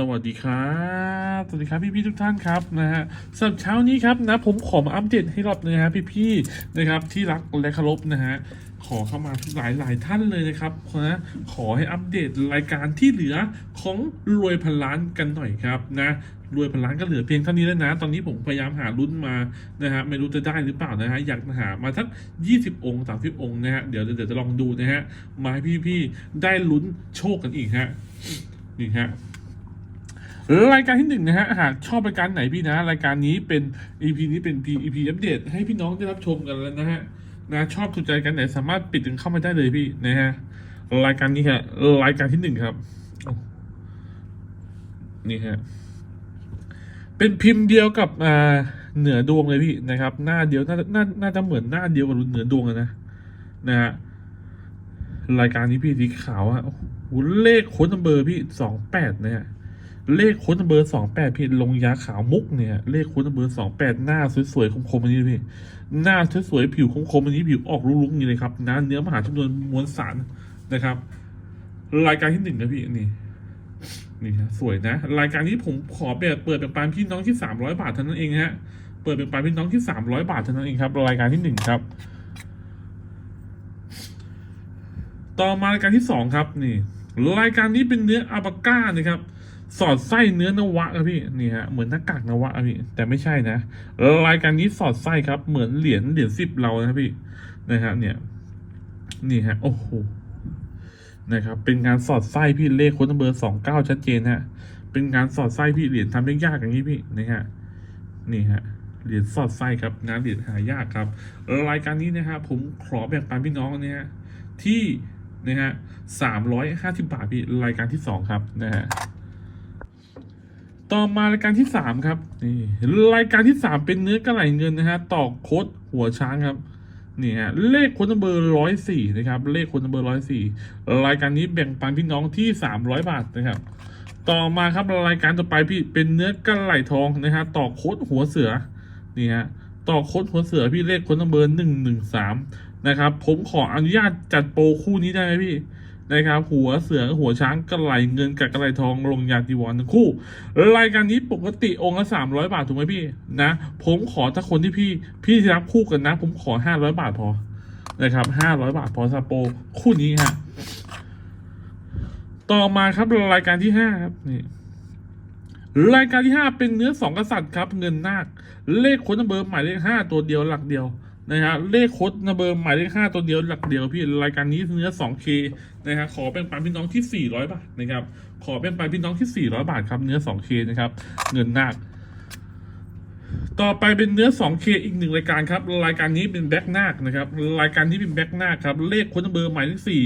สวัสดีครับ สวัสดีครับพี่ๆทุกท่านครับนะฮะสำหรับเช้านี้ครับนะผมขอมาอัปเดตให้รอบนึงนะฮะพี่ๆนะครับที่รักและเคารพนะฮะขอเข้ามาหลายหลายๆท่านเลยนะครับนะขอให้อัปเดตรายการที่เหลือของรวยพันล้านกันหน่อยครับนะรวยพันล้านก็เหลือเพียงเท่านี้แล้วนะ ตอนนี้ผมพยายามหารุ่นมานะฮะไม่รู้จะได้หรือเปล่านะฮะอยากหามาทัก 20 องค์ 30 องค์นะฮะเดี๋ยวเดี๋ยวจะลองดูนะฮะมาให้พี่ๆได้ลุ้นโชคกันอีกฮะนี่ฮะ รายการที่หนึ่งนะฮะหากชอบรายการไหนพี่นะ รายการนี้เป็น EP นี้เป็น EP อัปเดตให้พี่น้องได้รับชมกันแล้วนะฮะนะชอบถูกใจกันไหนสามารถปิดถึงเข้ามาได้เลยพี่นะฮะรายการนี้ฮะรายการที่หนึ่งครับนี่ฮะเป็นพิมพ์เดียวกับอ่าเหนือดวงเลยพี่นะครับ หน้าเดียวน่าน่าน่าจะเหมือนหน้าเดียวกับเหนือดวงนะนะฮะรายการนี้พี่สีขาวอะเลขโค้ดนัมเบอร์พี่สองแปดนะฮะ เลขค้ดเบอร์สองแปดพี่ลงยาขาวมุกเนี่ย เลขค้ดเบอร์สองแปดหน้าสวยๆคมๆอันนี้พี่หน้าสวยๆผิวคมๆอันนี้ผิวออกรุ้งๆนี่เลยครับน้าเนื้อมหาจำนวนมวลสารนะครับ รายการที่หนึ่งนะพี่นี่นี่ฮะสวยนะ รายการนี้ผมขอเปิดเปิดเป็นปานพี่น้องที่สามร้อยบาทเท่านั้นเองฮะเปิดเป็นปานพี่น้องที่สามร้อยบาทเท่านั้นเองครับ รายการที่หนึ่งครับ ต่อมารายการที่สองครับนี่รายการนี้เป็นเนื้ออาบาก้านะครับ สอดไส้เนื้อนวะครับพี่นี่ฮะเหมือนหน้ากากนวะครับพี่แต่ไม่ใช่นะรายการนี้สอดไส้ครับเหมือนเหรียญเหรียญสิบเรานะครับพี่นะครับเนี่ย นี่ฮะโอ้โหนะครับ เป็นงานสอดไส้พี่เลขค้ดเบอร์สองเก้าชัดเจนฮะเป็นงานสอดไส้พี่เหรียญทำยากๆอย่างนี้พี่นะฮะนี่ฮะเหรียญสอดไส้ครับงานเหรียญหายากครับ รายการนี้นะฮะผมขอแบ่งปันพี่น้องเนี่ยฮะที่นะฮะสามร้อยห้าสิบบาทพี่รายการที่สองครับนะฮะ ต่อมารายการที่สามครับนี่รายการที่สามเป็นเนื้อกระไหลเงินนะฮะต่อโคดหัวช้างครับนี่ฮะเลขค้ดเบอร์ร้อยสี่นะครับเลขค้ดเบอร์ร้อยสี่รายการนี้แบ่งปันพี่น้องที่สามร้อยบาทนะครับ ต่อมาครับรายการต่อไปพี่เป็นเนื้อกระไหลทองนะฮะต่อโคดหัวเสือนี่ฮะต่อโคดหัวเสือพี่เลขค้ดเบอร์หนึ่งหนึ่งสามนะครับผมขออนุญาตจัดโปรคู่นี้ได้ไหมพี่ นะครับหัวเสือหัวช้างกระไหลเงินกับกระไหลทองลงยาจีวรทั้งคู่ รายการนี้ปกติองค์ละสามร้อยบาทถูกไหมพี่นะผมขอถ้าคนที่พี่พี่ที่รับคู่กันนะ ผมขอห้าร้อยบาทพอนะครับห้าร้อยบาทพอซาโปคู่นี้ฮะต่อมาครับรายการที่ห้าครับนี่รายการที่ห้าเป็นเนื้อสองกษัตริย์ครับ เงินนาคเลขค้ดเบอร์หมายเลขห้าตัวเดียวหลักเดียว นะฮะเลขโค้ดเบอร์หมายเลขห้าตัวเดียวหลักเดียวพี่รายการนี้เนื้อ 2K นะฮะขอเป็นปันพี่น้องที่ 400 บาทนะครับขอเป็นปันพี่น้องที่ 400 บาทครับเนื้อ 2K นะครับเงินนาคต่อไปเป็นเนื้อ 2K อีกหนึ่งรายการครับ รายการนี้เป็นแบ็กนาคนะครับ รายการนี้เป็นแบ็กนาคครับ เลขค้ดเบอร์หมายเลขสี่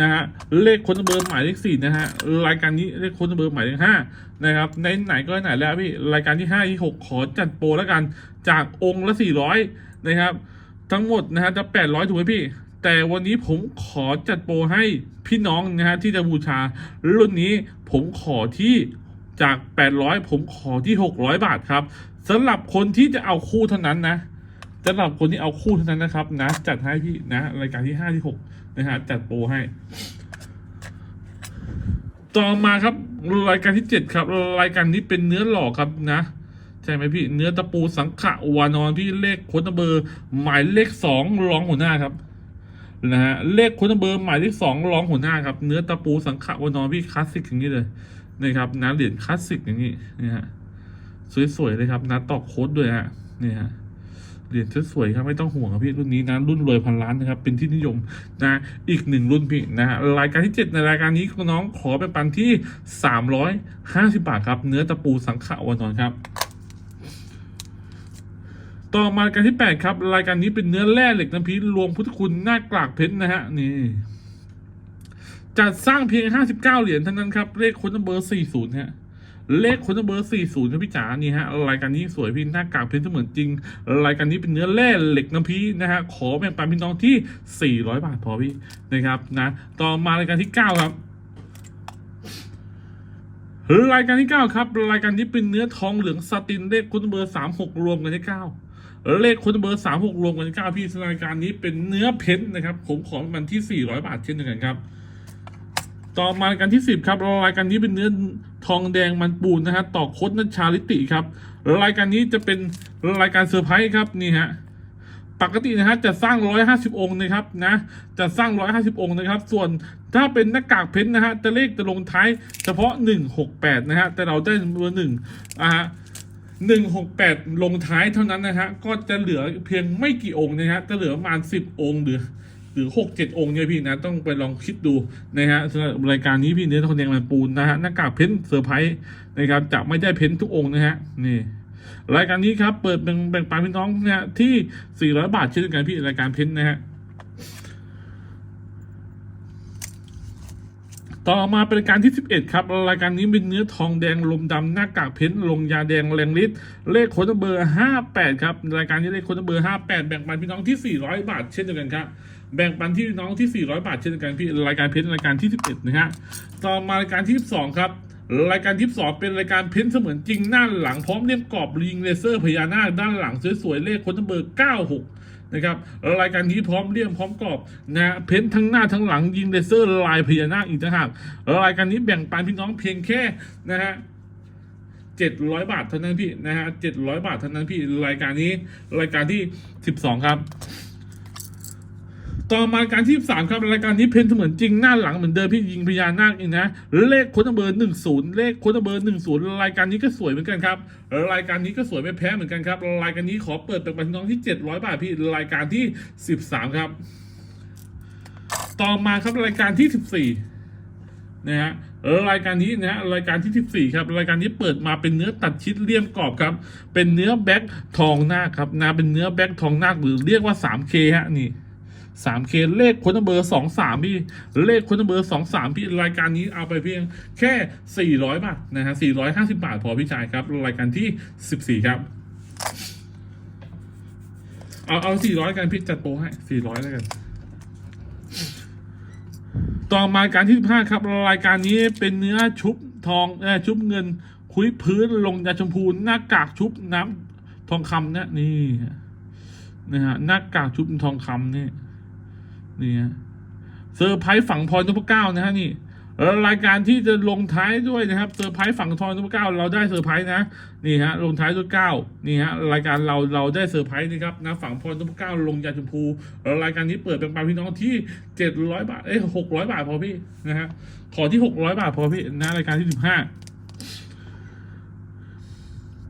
นะฮะ เลขค้ดเบอร์หมายเลขสี่นะฮะ รายการนี้เลขค้ดเบอร์หมายเลขห้านะครับ ในไหนก็ไหนแล้วพี่ รายการที่ห้าที่หกขอจัดโปรแล้วกัน จากองค์ละสี่ร้อยนะครับ ทั้งหมดนะฮะจะแปดร้อยถูกไหมพี่ แต่วันนี้ผมขอจัดโปรให้พี่น้องนะฮะที่จะบูชา รุ่นนี้ผมขอที่จาก 800 ผมขอที่ 600 บาทครับสำหรับคนที่จะเอาคู่เท่านั้นนะสำหรับคนที่เอาคู่เท่านั้นนะครับนะจัดให้พี่นะรายการที่ 5 ที่ 6 นะฮะจัดโปรให้ ต่อมาครับรายการที่ 7 ครับ รายการนี้เป็นเนื้อหล่อครับนะ ใช่ไหมพี่เนื้อตะปูสังขะวานอนพี่เลขค้ดเบอร์ หมายเลขสองรองหัวหน้าครับนะฮะเลขค้ดเบอร์หมายเลขสองรองหัวหน้าครับเนื้อตะปูสังขะวานอนพี่คลาสสิกอย่างนี้เลยนะครับนะเหรียญคลาสสิกอย่างนี้นี่ฮะสวยๆเลยครับนะตอกโค้ดด้วยฮะนี่ฮะเหรียญสวยๆครับไม่ต้องห่วงครับพี่รุ่นนี้นะรุ่นรวยพันล้านนะครับเป็นที่นิยมนะอีกหนึ่งรุ่นพี่นะรายการที่เจ็ดในรายการนี้น้องขอเป็นปันที่สามร้อยห้าสิบาทครับ เนื้อตะปูสังขะวานอนครับ ต่อมารายการที่ 8 ครับ รายการนี้เป็นเนื้อแร่เหล็กน้ำพีรวมพุทธคุณหน้ากลากเพชรนะฮะนี่จัดสร้างเพียง 59 เหรียญเท่านั้นครับ เลขคนเบอร์ 40 ฮะ เลขคนเบอร์ 40ครับพี่จ๋านี่ฮะ รายการนี้สวยพี่หน้ากากเพชรเสมือนจริง รายการนี้เป็นเนื้อแร่เหล็กน้ำพีนะฮะ ขอแบ่งปันพี่น้องที่ 400 บาทพอพี่นะครับนะ ต่อมารายการที่ 9 ครับรายการที่ 9 ครับ รายการนี้เป็นเนื้อทองเหลืองสตินเลขคุณเบอร์ 36 รวมกันที่ 9 เลขคุณเบอร์36รวมกันที่9พี่รายการนี้เป็นเนื้อเพชรนะครับ ผมขอมันที่400บาทเช่นเดียวกันครับ ต่อมารายการที่สิบครับรายการนี้เป็นเนื้อทองแดงมันปูนนะฮะต่อโคดนัชชาลิติครับ รายการนี้จะเป็นรายการเซอร์ไพรส์ครับนี่ฮะปกตินะฮะจะสร้าง 150 องค์นะครับนะจะสร้าง 150 องค์นะครับ ส่วนถ้าเป็นหน้ากากเพชรนะฮะจะเลขจะลงท้ายเฉพาะ 168 นะฮะแต่เราได้เบอร์หนึ่งอ่าฮะ 168 ลงท้ายเท่านั้นนะฮะก็จะเหลือเพียงไม่กี่องค์นะฮะจะเหลือประมาณ 10 องค์หรือหรือหกเจ็ดองค์เนี่ยพี่นะต้องไปลองคิดดูนะฮะสำหรับรายการนี้พี่เนื้อทองแดงมันปูนนะฮะหน้ากากเพ้นเซอร์ไพรส์นะครับจะไม่ได้เพ้นท์ทุกองค์นะฮะนี่รายการนี้ครับเปิดแบ่งปันพี่น้องเนี่ยที่ 400 บาทเช่นเดียวกันพี่รายการเพ้นท์นะฮะ ต่อมาเป็นรายการที่ 11 ครับ รายการนี้เป็นเนื้อทองแดงลมดำหน้ากากเพ้นลงยาแดงแรงฤทธิ์เลขโค้ดเบอร์ 58 ครับ รายการนี้เลขโค้ดเบอร์ 58 แบ่งปันพี่น้องที่ 400 บาท เช่นเดียวกันครับ แบ่งปันที่น้องที่ 400 บาท เช่นเดียวกันพี่รายการเพ้นรายการที่ 11 นะฮะ ต่อมารายการที่ 12 ครับรายการที่สองเป็นรายการเพ้นเสมือนจริงหน้าหลังพร้อมเลี่ยมกรอบลิงเลเซอร์พญานาคด้านหลังสวยๆเลขค้ดเบอร์ 96 นะครับรายการนี้พร้อมเลี่ยมพร้อมกรอบนะเพ้นท์ทั้งหน้าทั้งหลังยิงเลเซอร์ลายพญานาคอีกต่างหากรายการนี้แบ่งปันพี่น้องเพียงแค่นะฮะเจ็ดร้อยบาทเท่านั้นพี่นะฮะเจ็ดร้อยบาทเท่านั้นพี่รายการนี้รายการที่สิบสองครับ ต่อมาการที่สามครับรายการนี้เพ้นเสมือนจริงหน้าหลังเหมือนเดิมพี่ยิงพญานาคอีกนะเลขค้ดเบอร์หนึ่งศูนย์เลขค้ดเบอร์หนึ่งศูนย์รายการนี้ก็สวยเหมือนกันครับรายการนี้ก็สวยไม่แพ้เหมือนกันครับรายการนี้ขอเปิดเป็นบันน้องที่เจ็ดร้อยบาทพี่รายการที่สิบสามครับ ต่อมาครับรายการที่สิบสี่นะฮะรายการนี้นะฮะรายการที่สิบสี่ครับ รายการนี้เปิดมาเป็นเนื้อตัดชิดเลี่ยมกรอบครับ เป็นเนื้อแบ็คทองหน้าคครับนะเป็นเนื้อแบ็คทองหน้าคหรือเรียกว่าสามเคฮะนี่ สามเคเลขคนเบอร์สองสามพี่ เลขคนเบอร์สองสามพี่ รายการนี้เอาไปเพียงแค่สี่ร้อยบาทนะฮะสี่ร้อยห้าสิบาทพอพี่ชายครับ รายการที่สิบสี่ครับ เอาเอาสี่ร้อยกันพี่จัดโปรให้สี่ร้อยแล้วกัน ต่อมาการที่สิบห้าครับ รายการนี้เป็นเนื้อชุบทองเออชุบเงิน คุยพื้นลงยาชมพูหน้ากากชุบน้ำทองคำเนี่ยนี่นะฮะหน้ากากชุบทองคำเนี่ย นี่ฮะเซอร์ไพรส์ฝั่งพลอยนพเก้านะฮะนี่แล้วรายการที่จะลงท้ายด้วยนะครับเซอร์ไพรส์ฝั่งพลอยนพเก้าเราได้เซอร์ไพรส์นะนี่ฮะลงท้ายด้วยเก้านี่ฮะรายการเราเราได้เซอร์ไพรส์นะครับนะฝั่งพลอยนพเก้าลงยาชมพูแล้วรายการนี้เปิดเป็นปาพี่น้องที่เจ็ดร้อยบาทเอ้หกร้อยบาทพอพี่นะฮะขอที่หกร้อยบาทพอพี่นะรายการที่สิบห้า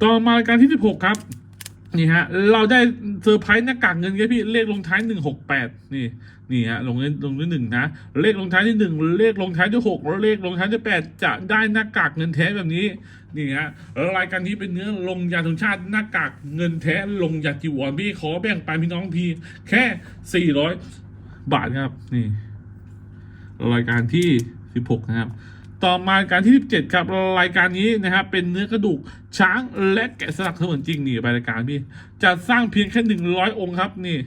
ต่อมารายการที่สิบหกครับนี่ฮะเราได้เซอร์ไพรส์หน้ากากเงินครับพี่เลขลงท้ายหนึ่งหกแปดนี่ นี่ฮะลงด้ลงด้วยหนึ่งนะเลขลงท้ายที่หนึ่งเลขลงท้ายด้วยหกแล้วเลขลงท้ายด้วยแปดจะได้หน้ากากเงินแท้แบบนี้นี่ฮะรายการนี้เป็นเนื้อลงยาธงชาติหน้ากากเงินแท้ลงยาจีวรพี่ขอแบ่งไปพี่น้องพี่แค่สี่ร้อยบาทครับนี่รายการที่สิบหกนะครับต่อมาการที่ 17 ครับรายการนี้นะครับเป็นเนื้อกระดูกช้างและแกะสลักเสมือนจริงนี่ไปรายการพี่จะสร้างเพียงแค่หนึ่งร้อยองค์ครับนี่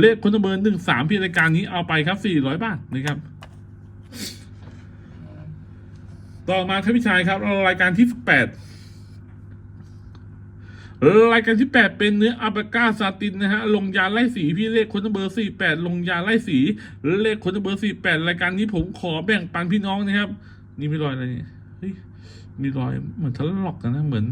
เลขคนเบอร์หนึ่งสามพี่รายการนี้เอาไปครับสี่ร้อยบาทนะครับ ต่อมาครับพี่ชายครับรายการที่สิบแปดรายการที่แปดเป็นเนื้ออัปก้าซาตินนะฮะลงยาไล่สีพี่เลขคนเบอร์สี่แปดลงยาไล่สีเลขคนเบอร์สี่แปดรายการนี้ผมขอแบ่งปันพี่น้องนะครับ นี่ไมีรอยอะไรเนี่เฮ้ย มีรอยเหมือนทะลอกกันนะเหมือน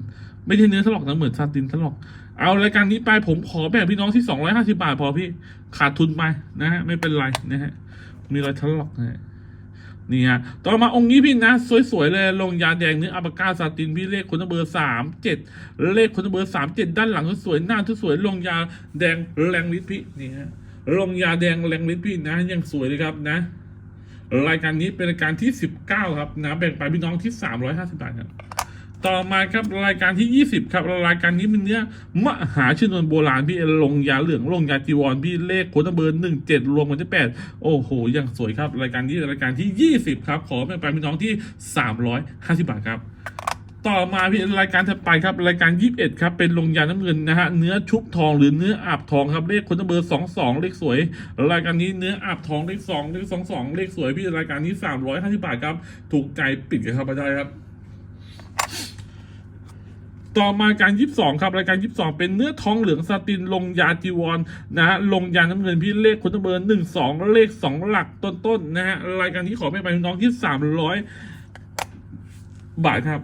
ไม่ใช่เนื้อทะลอกนะเหมือนซาตินทะลอก เอารายการนี้ไปผมขอแบ่งพี่น้องที่สองร้อยห้าสิบาทพอพี่ขาดทุนไปนะฮะไม่เป็นไรนะฮะมีรอยทะลอกนะฮะนี่ฮะต่อมาองค์นี้พี่นะ สวยๆเลยลงยาแดงเนื้ออัปก้าซาตินพี่เลขคนเบอร์สามเจ็ดเลขคนเบอร์สามเจ็ดด้านหลังสวยๆหน้าสวยๆลงยาแดงแรงฤทธิ์พี่นี่ฮะลงยาแดงแรงฤทธิ์พี่นะยังสวยเลยครับนะ รายการนี้เป็นรายการที่ 19 ครับนะแบ่งไปพี่น้องที่ 350 บาทครับต่อมาครับรายการที่ 20 ครับรายการนี้เป็นเนื้อมหาชนวนโบราณพี่ลงยาเหลืองลงยาจีวรพี่เลขโคตรเบอร์หนึ่งเจ็ดรวมกันที่แปดโอ้โหยังสวยครับ รายการนี้รายการที่ 20 ครับ ขอแบ่งไปพี่น้องที่ 350 บาทครับ ต่อมาพี่รายการถัดไปครับรายการ 21 ครับ เป็นลงยาน้ำเงินนะฮะเนื้อชุบทองหรือเนื้ออาบทองครับเลขคนเบอร์ 22 เลขสวย รายการนี้เนื้ออาบทองเลข2เลข22 เลขสวยพี่รายการนี้ 350บาทครับ ถูกใจปิดกันครับไปได้ครับต่อมาการยี่สิบสองครับรายการยี่สิบสองเป็นเนื้อทองเหลืองสตินลงยาจีวรนะฮะลงยาน้ำเงินพี่เลขคุณเบอร์หนึ่งสองเลขสองหลักต้นๆนะฮะรายการนี้ขอไม่ไปน้องที่สามร้อยบาทครับ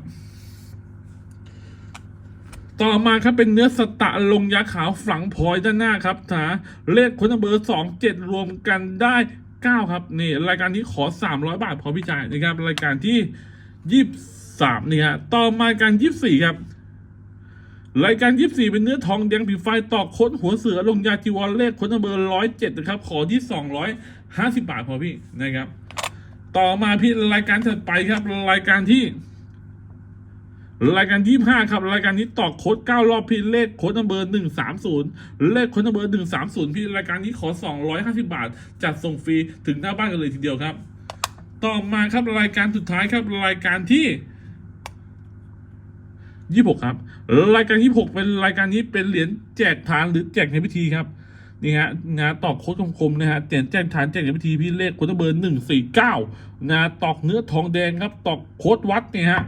ต่อมาครับเป็นเนื้อสตะลงยาขาวฝังพอยด้านหน้าครับนะเลขคุณเบอร์สองเจ็ดรวมกันได้เก้าครับนี่รายการนี้ขอสามร้อยบาทพอพี่จ่ายนะครับรายการที่ยี่สิบสามนี่ฮะต่อมาการยี่สิบสี่ครับรายการยี่สี่เป็นเนื้อทองแดงผิวไฟตอกโคดหัวเสือลงยาจีวรเลขคนเบอร์ร้อยเจ็ดนะครับขอที่สองร้อยห้าสิบาทพอพี่นะครับ ต่อมาพี่รายการถัดไปครับรายการที่ รายการที่ห้าครับ รายการนี้ตอกโค้ดเก้ารอบพี่เลขโค้ดเบอร์หนึ่งสามศูนย์เลขโค้ดเบอร์หนึ่งสามศูนย์พี่รายการนี้ขอสองร้อยห้าสิบาท จัดส่งฟรีถึงหน้าบ้านกันเลยทีเดียวครับ ต่อมาครับรายการสุดท้ายครับรายการที่ยี่หกครับ รายการยี่หกเป็นรายการนี้เป็นเหรียญแจกฐานหรือแจกในพิธีครับ นี่ฮะนะตอกโค้ดคมๆนะฮะแจกแจกฐานแจกในพิธีพี่เลขค้ดเบอร์หนึ่งสี่เก้านะตอกเนื้อทองแดงครับตอกโค้ดวัดเนี่ยฮะ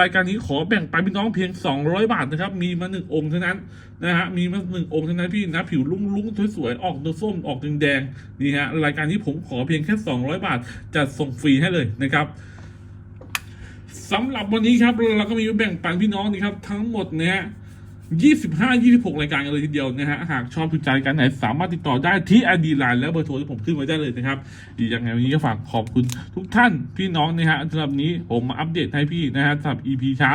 รายการนี้ขอแบ่งไปพี่น้องเพียงสองร้อยบาทนะครับ มีมาหนึ่งองค์เท่านั้นนะฮะมีมาหนึ่งองค์เท่านั้นพี่นะผิวลุ้งๆสวยๆออกตัวส้มออกแดงๆนี่ฮะรายการนี้ผมขอเพียงแค่สองร้อยบาทจัดส่งฟรีให้เลยนะครับสำหรับวันนี้ครับเราก็มีแบ่งปันพี่น้องนี่ครับทั้งหมดเนะฮะ 25 26 รายการกันเลยทีเดียวนะฮะ หากชอบถูกใจกันไหน สามารถติดต่อได้ที่ ID Line และเบอร์โทรที่ผมขึ้นไว้ได้เลยนะครับอีอย่างไงวันนี้ก็ฝากขอบคุณทุกท่านพี่น้องนะฮะสำหรับนี้ผมมาอัปเดตให้พี่นะฮะสำหรับ EP เช้า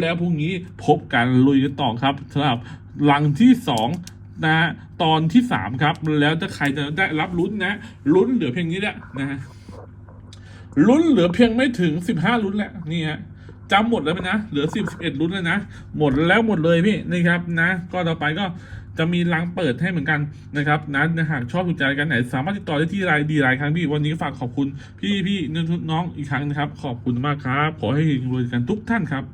แล้วพรุ่งนี้พบกันลุยกันต่อครับสำหรับหลังที่ 2นะฮะตอนที่3ครับ แล้วถ้าใครจะได้รับลุ้นนะลุ้นเหลือเพียงนี้แหละนะฮะลุ้นเหลือเพียงไม่ถึงสิบห้าลุ้นแหล้วนี่ฮะ จำหมดแล้วไหมนะ เหลือสิบสิบเอ็ดรุ่นเลยนะ หมดแล้วหมดเลยพี่นี่ครับนะ ก็ต่อไปก็จะมีรังเปิดให้เหมือนกันนะครับนะหากชอบถูกใจกันไหน สามารถติดต่อได้ที่ไลน์ดีไลน์ครั้งพี่ วันนี้ฝากขอบคุณพี่พี่น้องอีกครั้งนะครับ ขอบคุณมากครับ ขอให้รวยกันทุกท่านครับ